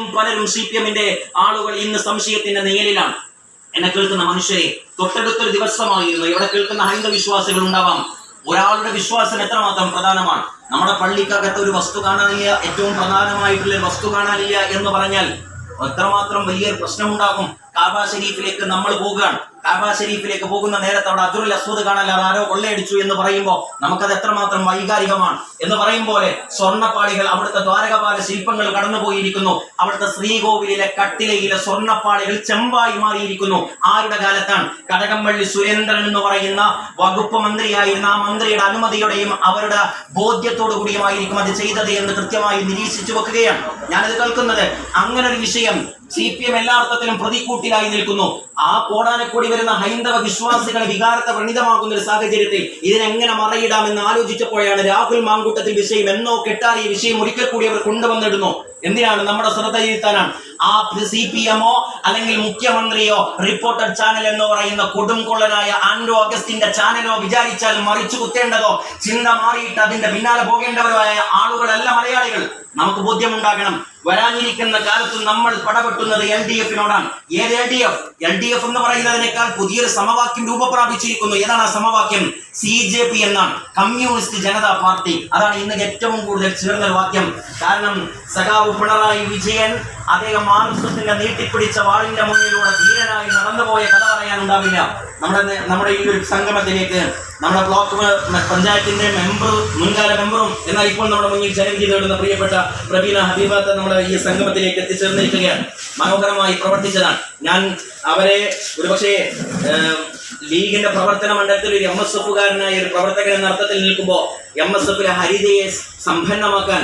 പലരും C P എമ്മിന്റെ ആളുകൾ ഇന്ന് സംശയത്തിന്റെ നിഴലിലാണ്. എന്നെ കേൾക്കുന്ന മനുഷ്യരെ തൊട്ടടുത്തൊരു ദിവസമായിരുന്നു. ഇവിടെ കേൾക്കുന്ന ഹൈന്ദവ വിശ്വാസികൾ ഉണ്ടാവാം. ഒരാളുടെ വിശ്വാസം എത്രമാത്രം പ്രധാനമാണ്. നമ്മുടെ പള്ളിക്കകത്ത് ഒരു വസ്തു കാണാനില്ല ഏറ്റവും പ്രധാനമായിട്ടുള്ള വസ്തു കാണാനില്ല എന്ന് പറഞ്ഞാൽ എത്രമാത്രം വലിയൊരു പ്രശ്നമുണ്ടാകും. കാബ ഷരീഫിലേക്ക് നമ്മൾ പോകുകയാണ് കാബ ഷെരീഫിലേക്ക് പോകുന്ന നേരത്തെ അവിടെ അജുറുൽ അസ്വദ് കാണാൻ ആരോ കൊള്ളയടിച്ചു എന്ന് പറയുമ്പോൾ നമുക്കത് എത്രമാത്രം വൈകാരികമാണ് എന്ന് പറയും പോലെ സ്വർണപ്പാളികൾ അവിടുത്തെ ദ്വാരകപാല ശില്പങ്ങൾ കടന്നുപോയിരിക്കുന്നു. അവിടുത്തെ ശ്രീകോവിലിലെ കട്ടിലയിലെ സ്വർണപ്പാളികൾ ചെമ്പായി മാറിയിരിക്കുന്നു. ആരുടെ കാലത്താണ്? കടകംപള്ളി സുരേന്ദ്രൻ എന്ന് പറയുന്ന വകുപ്പ് മന്ത്രിയായിരുന്ന ആ മന്ത്രിയുടെ അനുമതിയോടെയും അവരുടെ ബോധ്യത്തോടു കൂടിയുമായിരിക്കും അത് ചെയ്തത് എന്ന് കൃത്യമായി നിരീക്ഷിച്ചു വെക്കുകയാണ്. ഞാനത് കേൾക്കുന്നത് അങ്ങനെ ഒരു വിഷയം സി പി എം എല്ലാ അർത്ഥത്തിലും പ്രതിക്കൂട്ടിലായി നിൽക്കുന്നു. ആ കോടാനക്കോടി വരുന്ന ഹൈന്ദവ വിശ്വാസികളെ വികാരത്തെ വ്രണിതമാകുന്ന ഒരു സാഹചര്യത്തിൽ ഇതിനെങ്ങനെ മറയിടാമെന്ന് ആലോചിച്ചപ്പോഴാണ് രാഹുൽ മാങ്കൂട്ടത്തിൽ വിഷയം എന്നോ ഈ വിഷയം ഒരിക്കൽ കൂടി അവർ കൊണ്ടുവന്നിടുന്നു. എന്തിനാണ്? നമ്മുടെ ശ്രദ്ധ ചെലുത്താനാണ്. ആ സി പി എമ്മോ അല്ലെങ്കിൽ മുഖ്യമന്ത്രിയോ റിപ്പോർട്ടർ ചാനൽ എന്ന് പറയുന്ന കൊടുംകൊള്ളനായ ആൻഡ്രോ ആൻഡോ അഗസ്റ്റിന്റെ ചാനലോ വിചാരിച്ചാൽ മറിച്ചു കുത്തേണ്ടതോ ചിന്ത മാറിയിട്ട് അതിന്റെ പിന്നാലെ പോകേണ്ടവരോ ആയ ആളുകളല്ല മലയാളികൾ. നമുക്ക് ബോധ്യമുണ്ടാകണം. വരാനിരിക്കുന്ന കാലത്ത് നമ്മൾ പടപെട്ടുന്നത് എൽ ഡി എഫിനോടാണ്. ഏത് L D F? L D F എന്ന് പറയുന്നതിനേക്കാൾ പുതിയൊരു സമവാക്യം രൂപപ്രാപിച്ചിരിക്കുന്നു. ഏതാണ് ആ സമവാക്യം? സി ജെ പി എന്നാണ്. Communist Janata party. അതാണ് ഇന്ന് ഏറ്റവും കൂടുതൽ ചേർന്ന വാക്യം. കാരണം സഖാവ് പിണറായി വിജയൻ അദ്ദേഹം മാനുസത്തിന്റെ നീട്ടിപ്പിടിച്ച വാളിന്റെ മുന്നിലൂടെ ധീരനായി നടന്നുപോയ കഥ പറയാനുണ്ടാവില്ല നമ്മുടെ നമ്മുടെ ഈ ഒരു സംഗമത്തിലേക്ക് നമ്മുടെ ബ്ലോക്ക് പഞ്ചായത്തിന്റെ മെമ്പർ മുൻകാല മെമ്പറും എന്നാൽ ഇപ്പോൾ നമ്മുടെ മുന്നിൽ ചലഞ്ച് ചെയ്തിടുന്ന പ്രിയപ്പെട്ട പ്രവീണ ഹബീബാത്ത നമ്മുടെ ഈ സംഗമത്തിലേക്ക് എത്തിച്ചേർന്നിരിക്കുകയാണ്. മനോഹരമായി പ്രവർത്തിച്ചതാണ്. ഞാൻ അവരെ ഒരുപക്ഷെ ലീഗിന്റെ പ്രവർത്തന മണ്ഡലത്തിൽ ഒരു എം എസ് എഫുകാരനായ ഒരു പ്രവർത്തകൻ എന്ന അർത്ഥത്തിൽ നിൽക്കുമ്പോൾ എം എസ് എഫിലെ ഹരിതയെ സമ്പന്നമാക്കാൻ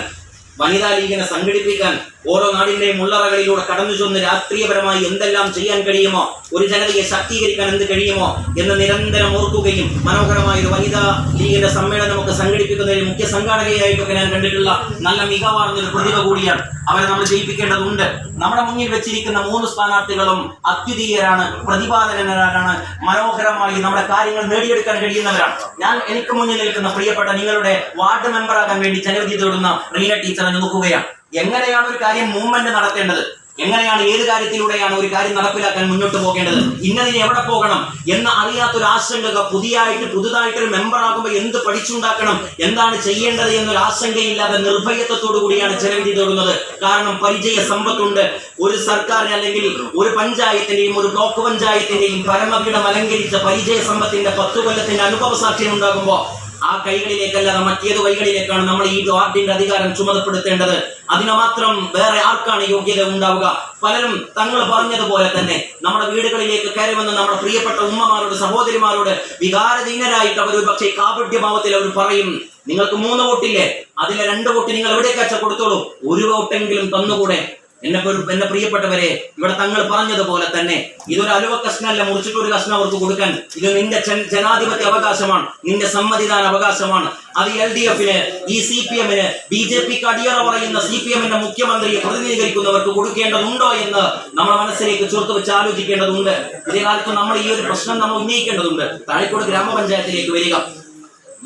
വനിതാ ലീഗിനെ സംഘടിപ്പിക്കാൻ ഓരോ നാടിന്റെയും ഉള്ളറകളിലൂടെ കടന്നു ചെന്ന് രാഷ്ട്രീയപരമായി എന്തെല്ലാം ചെയ്യാൻ കഴിയുമോ ഒരു ജനതയെ ശാക്തീകരിക്കാൻ എന്ത് കഴിയുമോ എന്ന് നിരന്തരം ഓർക്കുകയും മനോഹരമായ ഒരു വനിതാ ലീഗിന്റെ സമ്മേളനമൊക്കെ സംഘടിപ്പിക്കുന്നതിൽ മുഖ്യ സംഘാടകയായിട്ടൊക്കെ ഞാൻ കണ്ടിട്ടുള്ള നല്ല മികവാർന്ന ഒരു പ്രതിഭ കൂടിയാണ്. അവരെ നമ്മൾ ജയിപ്പിക്കേണ്ടതുണ്ട്. നമ്മുടെ മുന്നിൽ വെച്ചിരിക്കുന്ന മൂന്ന് സ്ഥാനാർത്ഥികളും അദ്വിതീയരാണ് പ്രതിപാദനരാണ് മനോഹരമായി നമ്മുടെ കാര്യങ്ങൾ നേടിയെടുക്കാൻ കഴിയുന്നവരാണ്. ഞാൻ എനിക്ക് മുന്നിൽ നിൽക്കുന്ന പ്രിയപ്പെട്ട നിങ്ങളുടെ വാർഡ് മെമ്പറാകാൻ വേണ്ടി ജനവിധി തേടുന്ന റീന ടീച്ചറെ നോക്കുകയാണ് എങ്ങനെയാണ് ഒരു കാര്യം മൂവ്മെന്റ് നടത്തേണ്ടത്? എങ്ങനെയാണ് ഏത് കാര്യത്തിലൂടെയാണ് ഒരു കാര്യം നടപ്പിലാക്കാൻ മുന്നോട്ട് പോകേണ്ടത്? ഇന്നതിന് എവിടെ പോകണം? എന്ന് അറിയാത്തൊരു ആശങ്ക പുതിയായിട്ട് പുതുതായിട്ടൊരു മെമ്പർ ആകുമ്പോൾ എന്ത് പഠിച്ചുണ്ടാക്കണം? എന്താണ് ചെയ്യേണ്ടത് എന്നൊരു ആശങ്കയില്ലാതെ നിർഭയത്വത്തോടു കൂടിയാണ് ചെലവിധി തേടുന്നത്. കാരണം പരിചയ സമ്പത്തുണ്ട്. ഒരു സർക്കാരിന് അല്ലെങ്കിൽ ഒരു പഞ്ചായത്തിന്റെയും ഒരു ബ്ലോക്ക് പഞ്ചായത്തിന്റെയും പരമപീഠം അലങ്കരിച്ച പരിചയ സമ്പത്തിന്റെ പത്തു കൊല്ലത്തിന്റെ അനുഭവ സാക്ഷ്യം ഉണ്ടാകുമ്പോൾ ആ കൈകളിലേക്കല്ല മറ്റേത് കൈകളിലേക്കാണ് നമ്മൾ ഈ വാർഡിന്റെ അധികാരം ചുമതപ്പെടുത്തേണ്ടത് അതിന് മാത്രം വേറെ ആർക്കാണ് യോഗ്യത ഉണ്ടാവുക? പലരും തങ്ങൾ പറഞ്ഞതുപോലെ തന്നെ നമ്മുടെ വീടുകളിലേക്ക് കയറി വന്ന് നമ്മുടെ പ്രിയപ്പെട്ട ഉമ്മമാരോട് സഹോദരിമാരോട് വികാരധീനരായിട്ട് അവർ പക്ഷേ കാപട്യഭാവത്തിൽ അവർ പറയും നിങ്ങൾക്ക് മൂന്ന് വോട്ടില്ലേ? അതിലെ രണ്ട് വോട്ട് നിങ്ങൾ എവിടേക്കാച്ച കൊടുത്തോളൂ? ഒരു വോട്ടെങ്കിലും തന്നുകൂടെ? എന്നെ എന്നെ പ്രിയപ്പെട്ടവരെ ഇവിടെ തങ്ങൾ പറഞ്ഞതുപോലെ തന്നെ ഇതൊരു അലുവ കഷ്ണമല്ല മുറിച്ചിട്ട് ഒരു കഷ്ണം അവർക്ക് കൊടുക്കാൻ. ഇത് നിന്റെ ജനാധിപത്യ അവകാശമാണ് നിന്റെ സമ്മതിദാന അവകാശമാണ്. അത് എൽ ഡി എഫിന് ഈ സി പി എമ്മിന് ബി ജെ പി അടിയറ പറയുന്ന സി പി എമ്മിന്റെ മുഖ്യമന്ത്രിയെ പ്രതിനിധീകരിക്കുന്നവർക്ക് കൊടുക്കേണ്ടതുണ്ടോ എന്ന് നമ്മൾ മനസ്സിലേക്ക് ചേർത്ത് വെച്ച് ആലോചിക്കേണ്ടതുണ്ട്. ഇതേ കാലത്ത് നമ്മൾ ഈ ഒരു പ്രശ്നം നമ്മൾ ഉന്നയിക്കേണ്ടതുണ്ട്. താഴെക്കോട് ഗ്രാമപഞ്ചായത്തിലേക്ക് വരിക.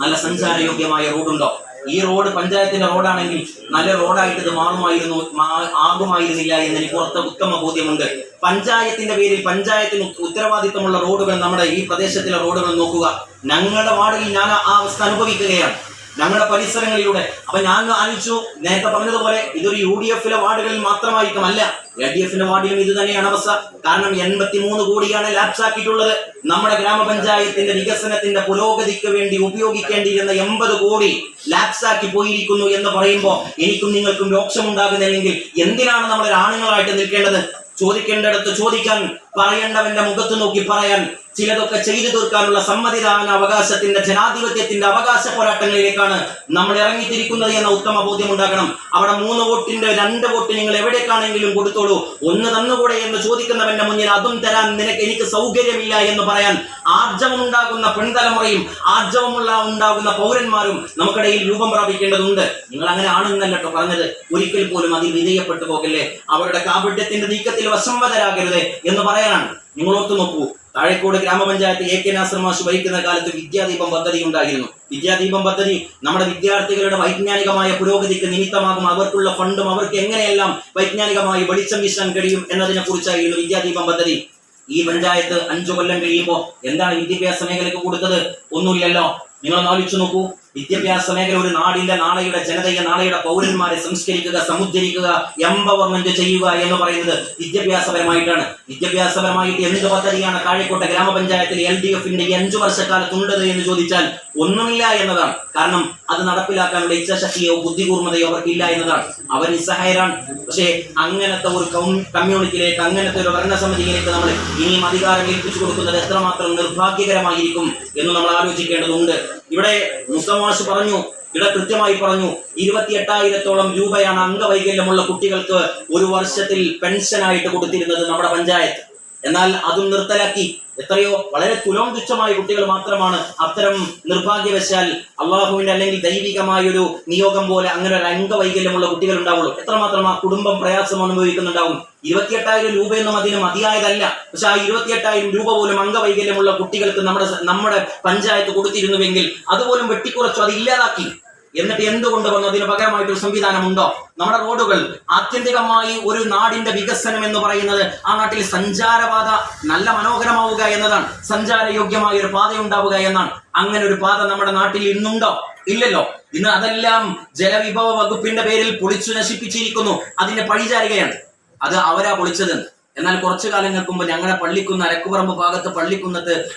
നല്ല സഞ്ചാരയോഗ്യമായ റോഡുണ്ടോ? ഈ റോഡ് പഞ്ചായത്തിന്റെ റോഡാണെങ്കിൽ നല്ല റോഡായിട്ട് ഇത് മാറുമായിരുന്നു ആകുമായിരുന്നില്ല എന്ന് എനിക്ക് ഉറത്ത ഉത്തമ ബോധ്യമുണ്ട്. പഞ്ചായത്തിന്റെ പേരിൽ പഞ്ചായത്തിന് ഉത്ത- ഉത്തരവാദിത്തമുള്ള റോഡുകൾ നമ്മുടെ ഈ പ്രദേശത്തിലെ റോഡുകൾ നോക്കുക. ഞങ്ങളുടെ വാർഡിൽ ഞാൻ ആ അവസ്ഥ അനുഭവിക്കുകയാണ്. ഞങ്ങളുടെ പരിസരങ്ങളിലൂടെ. അപ്പൊ ഞാൻ ആലോചിച്ചു നേരത്തെ പറഞ്ഞതുപോലെ ഇതൊരു യു ഡി എഫിലെ വാർഡുകളിൽ മാത്രമായിരിക്കും അല്ല. എൽ ഡി എഫിന്റെ വാർഡിലും ഇത് തന്നെയാണ് അവസ്ഥ. കാരണം എൺപത്തി മൂന്ന് കോടിയാണ് ലാപ്സാക്കിയിട്ടുള്ളത്. നമ്മുടെ ഗ്രാമപഞ്ചായത്തിന്റെ വികസനത്തിന്റെ പുരോഗതിക്ക് വേണ്ടി ഉപയോഗിക്കേണ്ടിയിരുന്ന എൺപത് കോടി ലാപ്സാക്കി പോയിരിക്കുന്നു എന്ന് പറയുമ്പോൾ എനിക്കും നിങ്ങൾക്കും രോക്ഷമുണ്ടാകുന്നില്ലെങ്കിൽ എന്തിനാണ് നമ്മൾ ആണുങ്ങളായിട്ട് നിൽക്കേണ്ടത്? ചോദിക്കേണ്ടടുത്ത് ചോദിക്കാൻ പറയേണ്ടവന്റെ മുഖത്ത് നോക്കി പറയാൻ ചിലതൊക്കെ ചെയ്തു തീർക്കാനുള്ള സമ്മതിദാന അവകാശത്തിന്റെ ജനാധിപത്യത്തിന്റെ അവകാശ പോരാട്ടങ്ങളിലേക്കാണ് നമ്മൾ ഇറങ്ങിത്തിരിക്കുന്നത് എന്ന ഉത്തമ ബോധ്യം ഉണ്ടാകണം. അവിടെ മൂന്ന് വോട്ടിന്റെ രണ്ട് വോട്ട് നിങ്ങൾ എവിടേക്കാണെങ്കിലും കൊടുത്തോളൂ. ഒന്ന് തന്നുകൂടെ എന്ന് ചോദിക്കുന്നവന്റെ മുന്നിൽ അതും തരാൻ നിനക്ക് എനിക്ക് സൗകര്യമില്ല എന്ന് പറയാൻ ആർജവമുണ്ടാകുന്ന പെൺതലമുറയും ആർജവമുള്ള ഉണ്ടാകുന്ന പൗരന്മാരും നമുക്കിടയിൽ രൂപം പ്രാപിക്കേണ്ടതുണ്ട്. നിങ്ങൾ അങ്ങനെ ആണെന്നല്ല പറഞ്ഞത്. ഒരിക്കൽ പോലും അതിൽ വിധേയപ്പെട്ടു പോകല്ലേ? അവരുടെ കാപട്യത്തിന്റെ നീക്കത്തിൽ വശംവതരാകരുത് എന്ന് പറയാനാണ്. നിങ്ങൾ നോക്കൂ. താഴേക്കോട് ഗ്രാമപഞ്ചായത്ത് എ കെ നാസർ മാഷ് വഹിക്കുന്ന കാലത്ത് വിദ്യാദീപം പദ്ധതി ഉണ്ടായിരുന്നു. വിദ്യാദീപം പദ്ധതി നമ്മുടെ വിദ്യാർത്ഥികളുടെ വൈജ്ഞാനികമായ പുരോഗതിക്ക് നിമിത്തമാകും. അവർക്കുള്ള ഫണ്ടും അവർക്ക് എങ്ങനെയെല്ലാം വൈജ്ഞാനികമായി വെളിച്ചം വീശാൻ കഴിയും എന്നതിനെ കുറിച്ചായിരുന്നു വിദ്യാദീപം പദ്ധതി. ഈ പഞ്ചായത്ത് അഞ്ചു കൊല്ലം കഴിയുമ്പോൾ എന്താണ് വിദ്യാഭ്യാസ മേഖലയ്ക്ക് കൊടുത്തത്? ഒന്നുമില്ലല്ലോ. നിങ്ങൾ ആലോചിച്ചു നോക്കൂ. വിദ്യാഭ്യാസ മേഖല ഒരു നാടിന്റെ നാളെയുടെ ജനതയെ നാളെയുടെ പൗരന്മാരെ സംസ്കരിക്കുക സമുദ്ധരിക്കുക എംപവർമെന്റ് ചെയ്യുക എന്ന് പറയുന്നത് വിദ്യാഭ്യാസപരമായിട്ടാണ്. വിദ്യാഭ്യാസപരമായിട്ട് എന്ത് പദ്ധതിയാണ് കാഴിക്കോട്ടെ ഗ്രാമപഞ്ചായത്തിൽ എൽ ഡി എഫിന്റെ അഞ്ചു വർഷക്കാലത്തുണ്ടത് എന്ന് ചോദിച്ചാൽ ഒന്നുമില്ല എന്നതാണ്. കാരണം അത് നടപ്പിലാക്കാനുള്ള ഇച്ഛാശക്തിയോ ബുദ്ധികൂർമ്മതയോ അവർക്കില്ല എന്നതാണ്. അവർ നിസ്സഹായരാണ്. പക്ഷേ അങ്ങനത്തെ ഒരു കമ്മ്യൂണിറ്റിയിലേക്ക് അങ്ങനത്തെ ഒരു ഭരണസമിതിയിലേക്ക് നമ്മൾ ഇനിയും അധികാരം ഏൽപ്പിച്ചു കൊടുക്കുന്നത് എത്രമാത്രം നിർഭാഗ്യകരമായിരിക്കും എന്ന് നമ്മൾ ആലോചിക്കേണ്ടതുണ്ട്. ഇവിടെ മുസ്തമാഷ് പറഞ്ഞു ഇവിടെ കൃത്യമായി പറഞ്ഞു ഇരുപത്തി എട്ടായിരത്തോളം രൂപയാണ് അംഗവൈകല്യമുള്ള കുട്ടികൾക്ക് ഒരു വർഷത്തിൽ പെൻഷനായിട്ട് കൊടുത്തിരുന്നത് നമ്മുടെ പഞ്ചായത്ത്. എന്നാൽ അതും നിർത്തലാക്കി. എത്രയോ വളരെ തുലോം തുച്ഛമായ കുട്ടികൾ മാത്രമാണ് അത്തരം നിർഭാഗ്യവശാൽ അള്ളാഹുവിന്റെ അല്ലെങ്കിൽ ദൈവികമായ ഒരു നിയോഗം പോലെ അങ്ങനെ ഒരു അംഗവൈകല്യമുള്ള കുട്ടികൾ ഉണ്ടാവുള്ളൂ എത്രമാത്രം ആ കുടുംബം പ്രയാസം അനുഭവിക്കുന്നുണ്ടാവും? ഇരുപത്തിയെട്ടായിരം രൂപയൊന്നും അതിന് മതിയായതല്ല. പക്ഷെ ആ ഇരുപത്തിയെട്ടായിരം രൂപ പോലും അംഗവൈകല്യമുള്ള കുട്ടികൾക്ക് നമ്മുടെ നമ്മുടെ പഞ്ചായത്ത് കൊടുത്തിരുന്നുവെങ്കിൽ അതുപോലും വെട്ടിക്കുറച്ചു അത് ഇല്ലാതാക്കി എന്നിട്ട് എന്തുകൊണ്ട് വന്നു? അതിന് പകരമായിട്ടൊരു സംവിധാനമുണ്ടോ? നമ്മുടെ റോഡുകൾ ആത്യന്തികമായി ഒരു നാടിന്റെ വികസനം എന്ന് പറയുന്നത് ആ നാട്ടിൽ സഞ്ചാരപാത നല്ല മനോഹരമാവുക എന്നതാണ്. സഞ്ചാരയോഗ്യമായ ഒരു പാത ഉണ്ടാവുക എന്നാണ്. അങ്ങനെ ഒരു പാത നമ്മുടെ നാട്ടിൽ ഇന്നുണ്ടോ? ഇല്ലല്ലോ. ഇന്ന് അതെല്ലാം ജലവിഭവ വകുപ്പിന്റെ പേരിൽ പൊളിച്ചു നശിപ്പിച്ചിരിക്കുന്നു. അതിന്റെ പഴിചാരികയാണ്. അത് അവരാ പൊളിച്ചത്. എന്നാൽ കുറച്ചു കാലങ്ങൾക്ക് മുമ്പ് ഞങ്ങളുടെ പള്ളിക്കുന്ന് അരക്കുപറമ്പ് ഭാഗത്ത് പള്ളിക്കുന്നത്ത്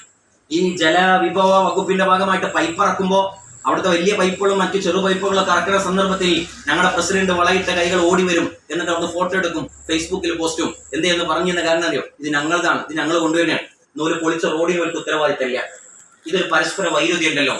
ഈ ജലവിഭവ വകുപ്പിന്റെ ഭാഗമായിട്ട് പൈപ്പ് ഇറക്കുമ്പോൾ അവിടുത്തെ വലിയ പൈപ്പുകളും മറ്റു ചെറു പൈപ്പുകളും ഇറക്കുന്ന സന്ദർഭത്തിൽ ഞങ്ങളുടെ പ്രസിഡന്റ് വളയിട്ട കൈകൾ ഓടി വരും എന്നിട്ട് അവിടുന്ന് ഫോട്ടോ എടുക്കും ഫേസ്ബുക്കിൽ പോസ്റ്റും. എന്തെന്ന് പറഞ്ഞിരുന്ന കാരണം അറിയോ? ഇത് ഞങ്ങളതാണ് ഇത് ഞങ്ങൾ കൊണ്ടുവരുന്നതാണ്. നൂൽ പൊളിച്ച റോഡിന് ഒരു ഉത്തരവാദിത്തമില്ല. ഇതൊരു പരസ്പര വൈരുദ്ധ്യം ഉണ്ടല്ലോ.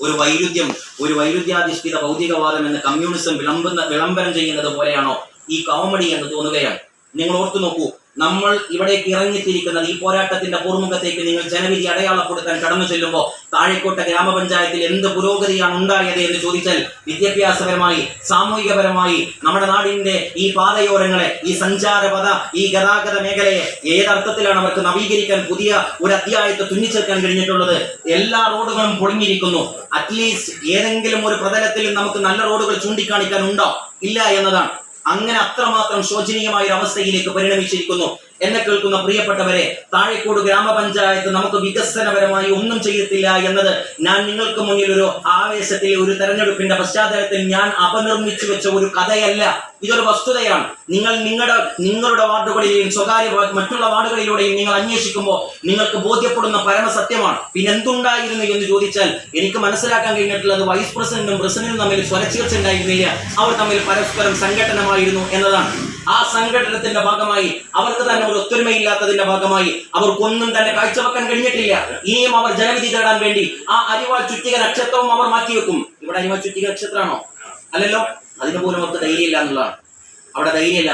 ഒരു വൈരുദ്ധ്യം ഒരു വൈരുദ്ധ്യാധിഷ്ഠിത ഭൗതികവാദം എന്ന് കമ്മ്യൂണിസം വിളമ്പുന്ന വിളംബരം ചെയ്യുന്നത് പോലെയാണോ ഈ കോമഡി എന്ന് തോന്നുകയാണ്. നിങ്ങൾ ഓർത്തു നോക്കൂ നമ്മൾ ഇവിടേക്ക് ഇറങ്ങിത്തിരിക്കുന്നത് ഈ പോരാട്ടത്തിന്റെ പൂർമുഖത്തേക്ക് നിങ്ങൾ ജനവിധി അടയാളപ്പെടുത്താൻ കടന്നു ചെല്ലുമ്പോൾ താഴെക്കോട്ട ഗ്രാമപഞ്ചായത്തിൽ എന്ത് പുരോഗതിയാണ് ഉണ്ടായത് എന്ന് ചോദിച്ചാൽ വിദ്യാഭ്യാസപരമായി സാമൂഹികപരമായി നമ്മുടെ നാടിന്റെ ഈ പാതയോരങ്ങളെ ഈ സഞ്ചാരപഥ ഈ ഗതാഗത മേഖലയെ ഏതർത്ഥത്തിലാണ് അവർക്ക് നവീകരിക്കാൻ പുതിയ ഒരു അധ്യായത്തെ തുന്നിച്ചേർക്കാൻ കഴിഞ്ഞിട്ടുള്ളത്? എല്ലാ റോഡുകളും പൊളിഞ്ഞിരിക്കുന്നു. അറ്റ്ലീസ്റ്റ് ഏതെങ്കിലും ഒരു പ്രതലത്തിൽ നമുക്ക് നല്ല റോഡുകൾ ചൂണ്ടിക്കാണിക്കാൻ ഉണ്ടോ ഇല്ല എന്നതാണ്. അങ്ങനെ അത്രമാത്രം ശോചനീയമായ ഒരു അവസ്ഥയിലേക്ക് പരിണമിച്ചിരിക്കുന്നു. എന്നെ കേൾക്കുന്ന പ്രിയപ്പെട്ടവരെ താഴെക്കോട് ഗ്രാമപഞ്ചായത്ത് നമുക്ക് വികസനപരമായി ഒന്നും ചെയ്യത്തില്ല എന്നത് ഞാൻ നിങ്ങൾക്ക് മുന്നിൽ ഒരു ആവേശത്തിലെ ഒരു തെരഞ്ഞെടുപ്പിന്റെ പശ്ചാത്തലത്തിൽ ഞാൻ അപനിർമ്മിച്ചു വെച്ച ഒരു കഥയല്ല. ഇതൊരു വസ്തുതയാണ്. നിങ്ങൾ നിങ്ങളുടെ നിങ്ങളുടെ വാർഡുകളിലെയും സ്വകാര്യ മറ്റുള്ള വാർഡുകളിലൂടെയും നിങ്ങൾ അന്വേഷിക്കുമ്പോൾ നിങ്ങൾക്ക് ബോധ്യപ്പെടുന്ന പരമസത്യമാണ്. പിന്നെ എന്തുണ്ടായിരുന്നു എന്ന് ചോദിച്ചാൽ എനിക്ക് മനസ്സിലാക്കാൻ കഴിഞ്ഞിട്ടുള്ളത് വൈസ് പ്രസിഡന്റും പ്രസിഡന്റും തമ്മിൽ സ്വരച്ചേർച്ച ഉണ്ടായിരുന്നില്ല. അവർ തമ്മിൽ പരസ്പരം സംഘടനമായിരുന്നു എന്നതാണ്. ആ സംഘടനത്തിന്റെ ഭാഗമായി അവർക്ക് തന്നെ ഒരു ഒത്തൊരുമയില്ലാത്തതിന്റെ ഭാഗമായി അവർക്കൊന്നും തന്നെ കാഴ്ചവെക്കാൻ കഴിഞ്ഞിട്ടില്ല. ഇനിയും അവർ ജനവിധി തേടാൻ വേണ്ടി ആ അരിവാൾ ചുറ്റിക നക്ഷത്രവും അവർ മാറ്റിവെക്കും ഇവിടെ അരിവാൾ ചുറ്റിക നക്ഷത്രമാണോ? അല്ലല്ലോ? അതിനു പോലും അവർക്ക് ധൈര്യമില്ല എന്നുള്ളതാണ്. അവിടെ ധൈര്യമില്ല.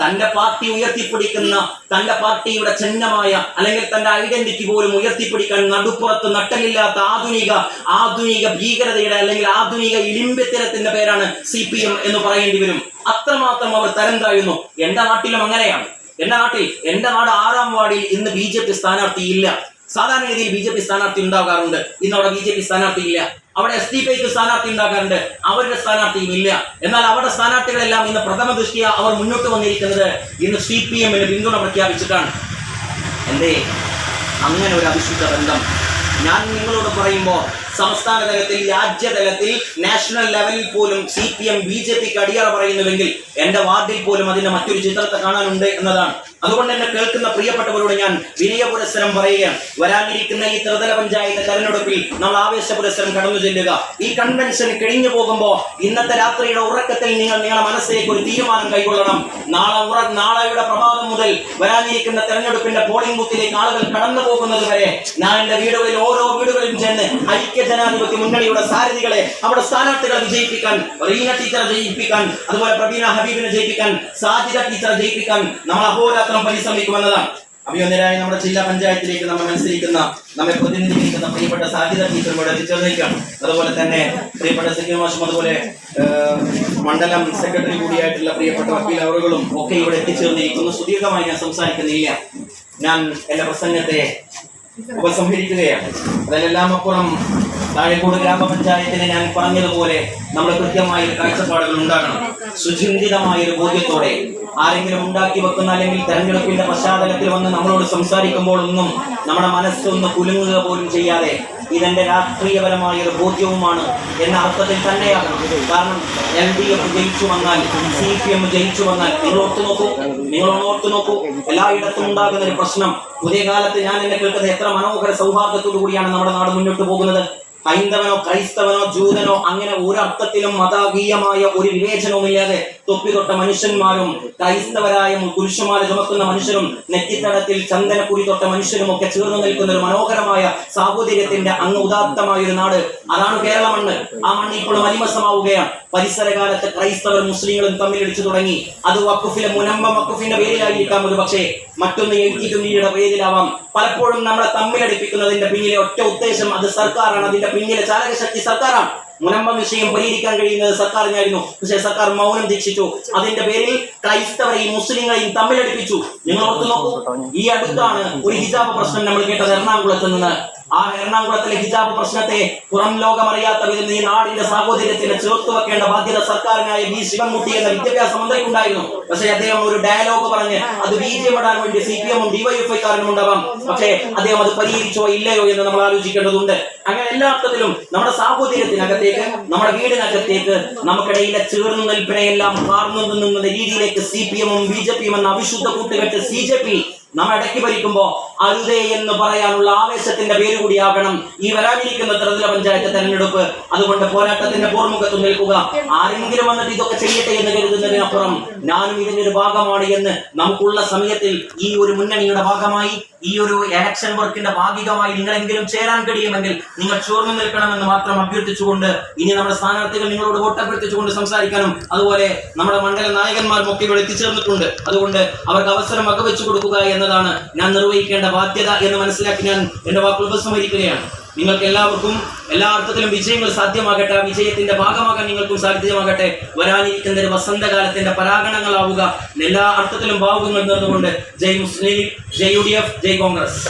തന്റെ പാർട്ടി ഉയർത്തിപ്പിടിക്കുന്ന തന്റെ പാർട്ടിയുടെ ചിഹ്നമായ അല്ലെങ്കിൽ തന്റെ ഐഡന്റിറ്റി പോലും ഉയർത്തിപ്പിടിക്കാൻ നടുപ്പുറത്ത് നട്ടലില്ലാത്ത ആധുനിക ആധുനിക ഭീകരതയുടെ അല്ലെങ്കിൽ ആധുനിക ഇലിമ്പിത്തരത്തിന്റെ പേരാണ് സി പി എം എന്ന് പറയേണ്ടി വരും. അത്രമാത്രം അവർ തരം താഴുന്നു. എന്റെ നാട്ടിലും അങ്ങനെയാണ്. എന്റെ നാട്ടിൽ എന്റെ നാട് ആറാം വാർഡിൽ ഇന്ന് ബി ജെ പി സ്ഥാനാർത്ഥി ഇല്ല സാധാരണ രീതിയിൽ ബി ജെ പി സ്ഥാനാർത്ഥി ഉണ്ടാകാറുണ്ട്. ഇന്ന് അവിടെ ബി ജെ പി സ്ഥാനാർത്ഥി ഇല്ല അവിടെ എസ് ഡി പിക്ക് സ്ഥാനാർത്ഥി ഉണ്ടാകാറുണ്ട് അവരുടെ സ്ഥാനാർത്ഥിയും ഇല്ല. എന്നാൽ അവരുടെ സ്ഥാനാർത്ഥികളെല്ലാം ഇന്ന് പ്രഥമ ദൃഷ്ടിയ അവർ മുന്നോട്ട് വന്നിരിക്കുന്നത് ഇന്ന് സി പി എമ്മിന് പിന്തുണ പ്രഖ്യാപിച്ചിട്ടാണ്. എന്തേ? അങ്ങനെ ഒരു അവിശുദ്ധ ബന്ധം. ഞാൻ നിങ്ങളോട് പറയുമ്പോൾ സംസ്ഥാന തലത്തിൽ രാജ്യതലത്തിൽ നാഷണൽ ലെവലിൽ പോലും C P M B J പിക്ക് അടിയറ പറയുന്നുവെങ്കിൽ എന്റെ വാർഡിൽ പോലും അതിന്റെ മറ്റൊരു ചിത്രത്തെ കാണാനുണ്ട് എന്നതാണ്. അതുകൊണ്ട് തന്നെ കേൾക്കുന്ന പ്രിയപ്പെട്ടവരോട് ഞാൻ വിനയ പുരസ്സരം പറയുകയാണ്. വരാനിരിക്കുന്ന ഈ ത്രിതല പഞ്ചായത്ത് തെരഞ്ഞെടുപ്പിൽ നമ്മൾ ആവേശ പുരസ്സരം കടന്നു ചെല്ലുക. ഈ കൺവെൻഷൻ കഴിഞ്ഞു പോകുമ്പോൾ ഇന്നത്തെ രാത്രിയുടെ ഉറക്കത്തിൽ നിങ്ങൾ നിങ്ങളുടെ മനസ്സിലേക്ക് ഒരു തീരുമാനം കൈക്കൊള്ളണം. നാളെ ഉറ നാളെയുടെ പ്രഭാതം മുതൽ വരാനിരിക്കുന്ന തെരഞ്ഞെടുപ്പിന്റെ പോളിംഗ് ബൂത്തിലേക്ക് ആളുകൾ കടന്നു പോകുന്നത് വരെ ഞാൻ എന്റെ വീടുകളിൽ ഓരോ വീടുകളിലും ചെന്ന് ഐക്യ ജനാധിപത്യ മുന്നണിയുടെ സാരഥികളെ അവിടെ സ്ഥാനാർത്ഥികളെ വിജയിപ്പിക്കാൻ റീന ടീച്ചറെ ജയിപ്പിക്കാൻ അതുപോലെ പ്രവീണ ഹബീബിനെ ജയിപ്പിക്കാൻ സാജിദ ടീച്ചറെ ജയിപ്പിക്കാൻ നമ്മൾ അഹോരാത്രം പരിശ്രമിക്കുമെന്നതാണ്. അഭിയോന്നരായ നമ്മുടെ ജില്ലാ പഞ്ചായത്തിലേക്ക് നമ്മൾ മത്സരിക്കുന്ന നമ്മെ പ്രതിനിധീകരിക്കുന്ന പ്രിയപ്പെട്ട സാധ്യത ടീച്ചർ ഇവിടെ എത്തിച്ചേർന്നിരിക്കുകയാണ്. അതുപോലെ തന്നെ പ്രിയപ്പെട്ട സെക്രട്ടറി മാഷും അതുപോലെ മണ്ഡലം സെക്രട്ടറി കൂടിയായിട്ടുള്ള പ്രിയപ്പെട്ട വക്കീൽ അവറുകളും ഒക്കെ ഇവിടെ എത്തിച്ചേർന്നിരിക്കുന്നു. സുദീർഘമായി ഞാൻ സംസാരിക്കുന്നില്ല. ഞാൻ എന്റെ പ്രസംഗത്തെ ഉപസംഹരിക്കുകയാണ്. അതിലെല്ലാം അപ്പുറം താഴെക്കോട് ഗ്രാമപഞ്ചായത്തിന് ഞാൻ പറഞ്ഞതുപോലെ നമ്മൾ കൃത്യമായ ഒരു കാഴ്ചപ്പാടുകൾ ഉണ്ടാകണം. സുചിന്തിതമായ ഒരു ബോധ്യത്തോടെ ആരെങ്കിലും ഉണ്ടാക്കി വെക്കുന്ന അല്ലെങ്കിൽ തെരഞ്ഞെടുപ്പിന്റെ പശ്ചാത്തലത്തിൽ വന്ന് നമ്മളോട് സംസാരിക്കുമ്പോൾ ഒന്നും നമ്മുടെ മനസ്സൊന്ന് കുലുങ്ങുക പോലും ചെയ്യാതെ ഇതെന്റെ രാഷ്ട്രീയപരമായ ഒരു ബോധ്യവുമാണ് എന്ന അർത്ഥത്തിൽ തന്നെയാണ്. കാരണം എൽ ഡി എഫ് ജയിച്ചു വന്നാൽ സി പി എം ജയിച്ചു വന്നാൽ നിങ്ങൾ ഓർത്തു നോക്കൂ നിങ്ങൾ ഓർത്തു നോക്കൂ എല്ലായിടത്തും ഉണ്ടാകുന്ന ഒരു പ്രശ്നം. പുതിയ കാലത്ത് ഞാൻ എന്നെ കേൾക്കുന്നത് എത്ര മനോഹര സൗഹാർദ്ദത്തോടു കൂടിയാണ് നമ്മുടെ നാട് മുന്നോട്ട് പോകുന്നത്. ഹൈന്ദവനോ ക്രൈസ്തവനോ ജൂതനോ അങ്ങനെ ഒരർത്ഥത്തിലും മതാകീയമായ ഒരു വിവേചനവുമില്ലാതെ തൊപ്പിതൊട്ട മനുഷ്യന്മാരും ക്രൈസ്തവരായ പുരുഷന്മാരെ ചുമക്കുന്ന മനുഷ്യരും നെറ്റിത്തടത്തിൽ ചന്ദനക്കുരി തൊട്ട മനുഷ്യരും ഒക്കെ ചേർന്ന് നിൽക്കുന്ന ഒരു മനോഹരമായ സാഹോദര്യത്തിന്റെ അങ്ങ് ഉദാത്തമായ ഒരു നാട്. അതാണ് കേരള മണ്ണ്. ആ മണ്ണ് ഇപ്പോൾ മലിമസമാവുകയാണ് പരിസരകാലത്ത് ക്രൈസ്തവർ മുസ്ലിങ്ങളും തമ്മിൽ ഇടിച്ചു തുടങ്ങി. അത് വക്കുഫിലെ മുനമ്പ വക്കുഫിന്റെ പേരിലായിരിക്കാം ഒരു പക്ഷേ. മറ്റൊന്ന് എഴുതി പേരിലാവാം. പലപ്പോഴും നമ്മളെ തമ്മിലടിപ്പിക്കുന്നതിന്റെ പിന്നിലെ ഒറ്റ ഉദ്ദേശം അത് സർക്കാരാണ്. അതിന്റെ പിന്നിലെ ചാലകശക്തി സർക്കാരാണ്. മുനമ്പം വിഷയം പരിഹരിക്കാൻ കഴിയുന്നത് സർക്കാരിനായിരുന്നു. പക്ഷേ സർക്കാർ മൗനം ദീക്ഷിച്ചു. അതിന്റെ പേരിൽ ക്രൈസ്തവരെയും മുസ്ലിങ്ങളെയും തമ്മിലടിപ്പിച്ചു. നിങ്ങൾ ഓർത്തു നോക്കൂ ഈ അടുത്താണ് ഒരു ഹിജാബ് പ്രശ്നം നമ്മൾ കേട്ടത് എറണാകുളത്ത് നിന്ന്. ആ എറണാകുളത്തിലെ ഹിജാബ് പ്രശ്നത്തെ പുറം ലോകമറിയാത്ത വിധം ഈ നാടിന്റെ സാഹോദര്യത്തിന് ചേർത്ത് വെക്കേണ്ട ബാധ്യത സർക്കാരിനായ വി ശിവൻകുട്ടി എന്ന വിദ്യാഭ്യാസ മന്ത്രിക്കുണ്ടായിരുന്നു. പക്ഷേ അദ്ദേഹം ഒരു ഡയലോഗ് പറഞ്ഞ് അത് ബീജമിടാൻ വേണ്ടി സി പി എമ്മും ഡിവൈഎഫ്ഐക്കാരനും ഉണ്ടാവാം. പക്ഷേ അദ്ദേഹം അത് പരിഹരിച്ചോ ഇല്ലയോ എന്ന് നമ്മൾ ആലോചിക്കേണ്ടതുണ്ട്. അങ്ങനെ എല്ലാ അർത്ഥത്തിലും നമ്മുടെ സാഹോദര്യത്തിനകത്തേക്ക് നമ്മുടെ വീടിനകത്തേക്ക് നമുക്കിടയിലെ ചേർന്ന് നിൽപ്പിനെയെല്ലാം കാർന്നു നിന്നുന്ന രീതിയിലേക്ക് സി പി എമ്മും ബി ജെ പിയും എന്ന അവിശുദ്ധ കൂട്ടുകെട്ട് സി ജെ പി നാം ഇടയ്ക്ക് ഭരിക്കുമ്പോ അരുതേ എന്ന് പറയാനുള്ള ആവേശത്തിന്റെ പേര് കൂടിയാകണം. ഈ വരാനിരിക്കുന്ന ത്രിതല പഞ്ചായത്ത് തെരഞ്ഞെടുപ്പ്. അതുകൊണ്ട് പോരാട്ടത്തിന്റെ പൂർമുഖത്ത് നിൽക്കുക. ആരെങ്കിലും വന്നിട്ട് ഇതൊക്കെ ചെയ്യട്ടെ എന്ന് കരുതുന്നതിനപ്പുറം ഞാനും ഇതിന്റെ ഭാഗമാണ് എന്ന് നമുക്കുള്ള സമയത്തിൽ ഈ ഒരു മുന്നണിയുടെ ഭാഗമായി ഈ ഒരു എലക്ഷൻ വർക്കിന്റെ ഭാഗികമായി നിങ്ങളെങ്കിലും ചേരാൻ കഴിയുമെങ്കിൽ നിങ്ങൾ ചോർന്നു നിൽക്കണമെന്ന് മാത്രം അഭ്യർത്ഥിച്ചുകൊണ്ട് ഇനി നമ്മുടെ സ്ഥാനാർത്ഥികൾ നിങ്ങളോട് വോട്ടഭ്യർത്ഥിച്ചുകൊണ്ട് സംസാരിക്കാനും അതുപോലെ നമ്മുടെ മണ്ഡല നായകന്മാരും ഒക്കെ ഇവിടെ എത്തിച്ചേർന്നിട്ടുണ്ട്. അതുകൊണ്ട് അവർക്ക് അവസരം വകവെച്ചു കൊടുക്കുക എന്നതാണ് ഞാൻ നിർവഹിക്കേണ്ട ബാധ്യത എന്ന് മനസ്സിലാക്കി ഞാൻ എന്റെ വാക്കുകൾ ഉപസംഹരിക്കുകയാണ്. നിങ്ങൾക്ക് എല്ലാവർക്കും എല്ലാ അർത്ഥത്തിലും വിജയങ്ങൾ സാധ്യമാകട്ടെ. ആ വിജയത്തിന്റെ ഭാഗമാകാൻ നിങ്ങൾക്കും സാധ്യമാകട്ടെ വരാനിരിക്കുന്ന ഒരു വസന്തകാലത്തിന്റെ പരാഗണങ്ങളാവുക. എല്ലാ അർത്ഥത്തിലും ഭാവുകങ്ങൾ നേർന്നുകൊണ്ട് ജയ് മുസ്ലിം ലീഗ് ജയ് യു ഡി എഫ് ജയ് കോൺഗ്രസ്.